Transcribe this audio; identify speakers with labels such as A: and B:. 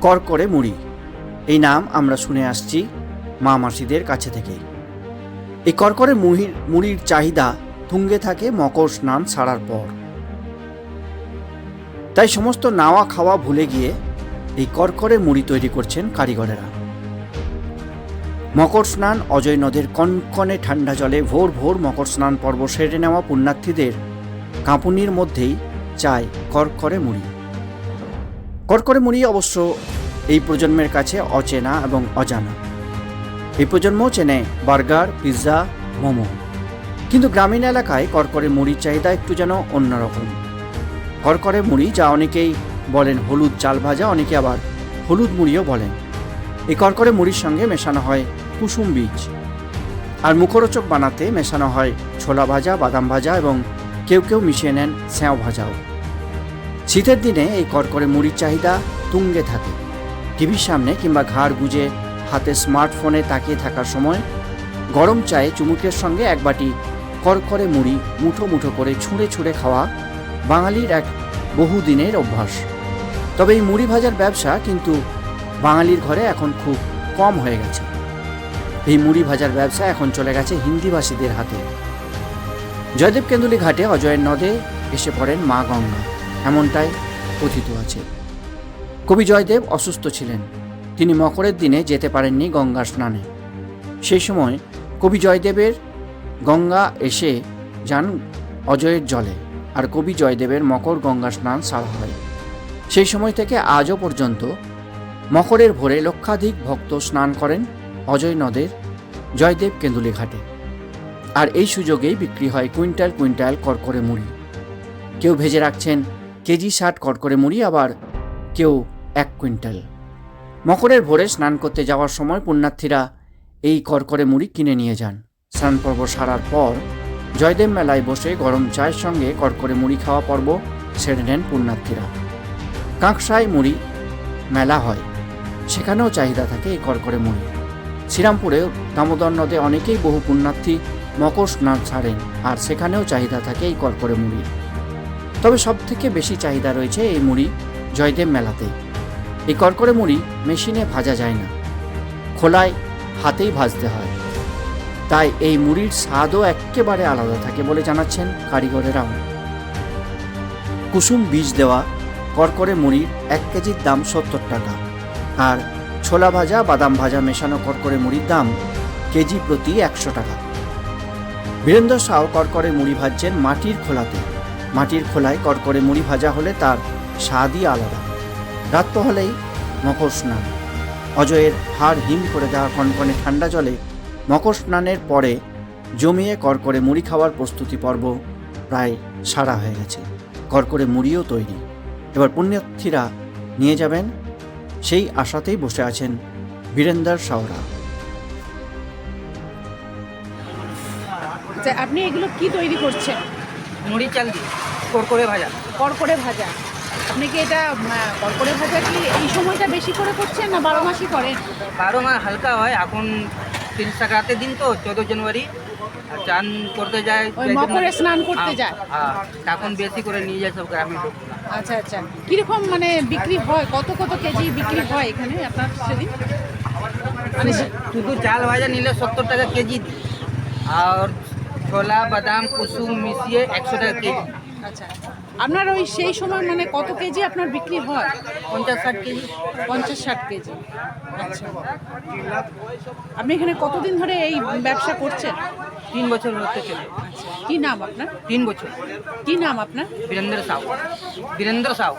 A: কর করে মুড়ি। এই নাম আমরা শুনে আসছি মা মাসিদের কাছে থেকে। এই করকরে মুড়ির মুড়ির চাহিদা তুঙ্গে থাকে মকর স্নান ছাড়ার পর। তাই সমস্ত নাওয়া খাওয়া ভুলে গিয়ে এই করকরে মুড়ি তৈরি করছেন কারিগরেরা। মকর স্নান অজয় নদের কনকনে ঠান্ডা জলে ভোর ভোর মকর স্নান পর্ব সেরে নেওয়া পুণ্যার্থীদের কাঁপুনির মধ্যেই চায় করকরে মুড়ি। করকরে মুড়ি অবশ্য এই প্রজন্মের কাছে অচেনা এবং অজানা। এই প্রজন্ম চেনে বার্গার, পিৎজা, মোমো। কিন্তু গ্রামীণ এলাকায় করকরে মুড়ির চাহিদা একটু যেন অন্যরকম। করকরে মুড়ি যা অনেকেই বলেন হলুদ চাল ভাজা, অনেকে আবার হলুদ মুড়িও বলেন। এই করকরে মুড়ির সঙ্গে মেশানো হয় কুসুম বীজ। আর মুখরোচক বানাতে মেশানো হয় ছোলা ভাজা, বাদাম ভাজা এবং কেউ কেউ মিশিয়ে নেন স্যাঁও ভাজাও। শীতের দিনে এই করকরে মুড়ির চাহিদা তুঙ্গে থাকে। টিভির সামনে কিংবা ঘাড় গুজে হাতে স্মার্টফোনে তাকিয়ে থাকার সময় গরম চায়ে চুমুকের সঙ্গে এক বাটি করকরে মুড়ি মুঠো মুঠো করে ছুঁড়ে ছুঁড়ে খাওয়া বাঙালির এক বহুদিনের অভ্যাস। তবে এই মুড়ি ভাজার ব্যবসা কিন্তু বাঙালির ঘরে এখন খুব কম হয়ে গেছে। এই মুড়ি ভাজার ব্যবসা এখন চলে গেছে হিন্দিভাষীদের হাতে। জয়দেব কেন্দুলি ঘাটে অজয়ের নদে এসে পড়েন মা গঙ্গা। এমনটাই কথিত আছে। কবি জয়দেব অসুস্থ ছিলেন। তিনি মকরের দিনে যেতে পারেননি গঙ্গা স্নানে। সেই সময় কবি জয়দেবের গঙ্গা এসে যান অজয়ের জলে আর কবি জয়দেবের মকর গঙ্গা স্নান সারা হয়। সেই সময় থেকে আজও পর্যন্ত মকরের ভোরে লক্ষাধিক ভক্ত স্নান করেন অজয় নদের জয়দেব কেন্দুলি ঘাটে। আর এই সুযোগেই বিক্রি হয় কুইন্টাল কুইন্টাল করকরে মুড়ি। কেউ ভেজে রাখছেন কেজি ষাট করকরে মুড়ি, আবার কেউ এক কুইন্টাল। মকরের ভোরে স্নান করতে যাওয়ার সময় পুণ্যার্থীরা এই করকরে মুড়ি কিনে নিয়ে যান। স্নান পর্ব সারার পর জয়দেব মেলায় বসে গরম চায়ের সঙ্গে করকরে মুড়ি খাওয়া পর্ব সেরে নেন পুণ্যার্থীরা। কাঁকসায় মুড়ি মেলা হয়, সেখানেও চাহিদা থাকে এই করকরে মুড়ি। শ্রীরামপুরে দামোদর নদে অনেকেই বহু পুণ্যার্থী মকর স্নান ছাড়েন, আর সেখানেও চাহিদা থাকে এই করকরে মুড়ির তবে সব থেকে বেশি চাহিদা রয়েছে এই মুড়ি জয়দেব মেলাতে। এই করকরে মুড়ি মেশিনে ভাজা যায় না। খোলায় হাতেই ভাজতে হয়। তাই এই মুড়ির স্বাদও একেবারে আলাদা থাকে বলে জানাচ্ছেন কারিগরেরাও কুসুম বীজ দেওয়া করকরে মুড়ির এক কেজির দাম সত্তর টাকা। আর ছোলা ভাজা, বাদাম ভাজা মেশানো করকরে মুড়ির দাম কেজি প্রতি একশো টাকা। বীরেন্দ্র সাউ করকরে মুড়ি ভাজছেন মাটির খোলাতে। মাটির খোলায় করকরে মুড়ি ভাজা হলে তার স্বাদই আলাদা। রাত হলেই মকর স্নান। অজয়ের হাড় হিম করে দেওয়া কনকনে ঠান্ডা জলে মকর স্নানের পরে জমিয়ে করকরে মুড়ি খাওয়ার প্রস্তুতি পর্ব প্রায় সারা হয়ে গেছে। করকরে মুড়িও তৈরি। এবার পুণ্যার্থীরা নিয়ে যাবেন সেই আশাতেই বসে আছেন বীরেন্দ্র সাওরা
B: আচ্ছা আপনি এগুলো কি তৈরি করছেন?
C: মুড়ি চাল দিয়ে করকরে ভাজা।
B: কড়কড়ে ভাজা? আপনি কি এটা কড়কড়ে ভাজা কি এই সময়টা বেশি করে করছেন না বারো মাসই করেন?
C: বারো মাস হালকা হয় এখন তিন সংক্রান্তির দিন তো চোদ্দ জানুয়ারি। চান করতে যায়
B: মকরে স্নান করতে
C: হ্যাঁ,
B: যায়?
C: হ্যাঁ তখন বেশি করে নিয়ে যায় সব গ্রামে।
B: আচ্ছা আচ্ছা। কীরকম মানে বিক্রি হয়? কত কত কেজি বিক্রি হয় এখানে আপনার সেদিন? মানে
C: শুধু চাল ভাজা নিলে সত্তর টাকা কেজি আর ছোলা বাদাম কুসুম মিশিয়ে একশো টাকা কেজি।
B: আচ্ছা। আপনার ওই সেই সময় মানে কত কেজি আপনার বিক্রি হয়?
C: পঞ্চাশ ষাট কেজি।
B: পঞ্চাশ ষাট কেজি। আচ্ছা। আপনি এখানে কতদিন ধরে এই ব্যবসা করছেন?
C: তিন বছর হতে চলে
B: আচ্ছা। কি নাম আপনার?
C: তিন বছর।
B: কি নাম আপনার?
C: বীরেন্দ্র সাউ। বীরেন্দ্র সাউ।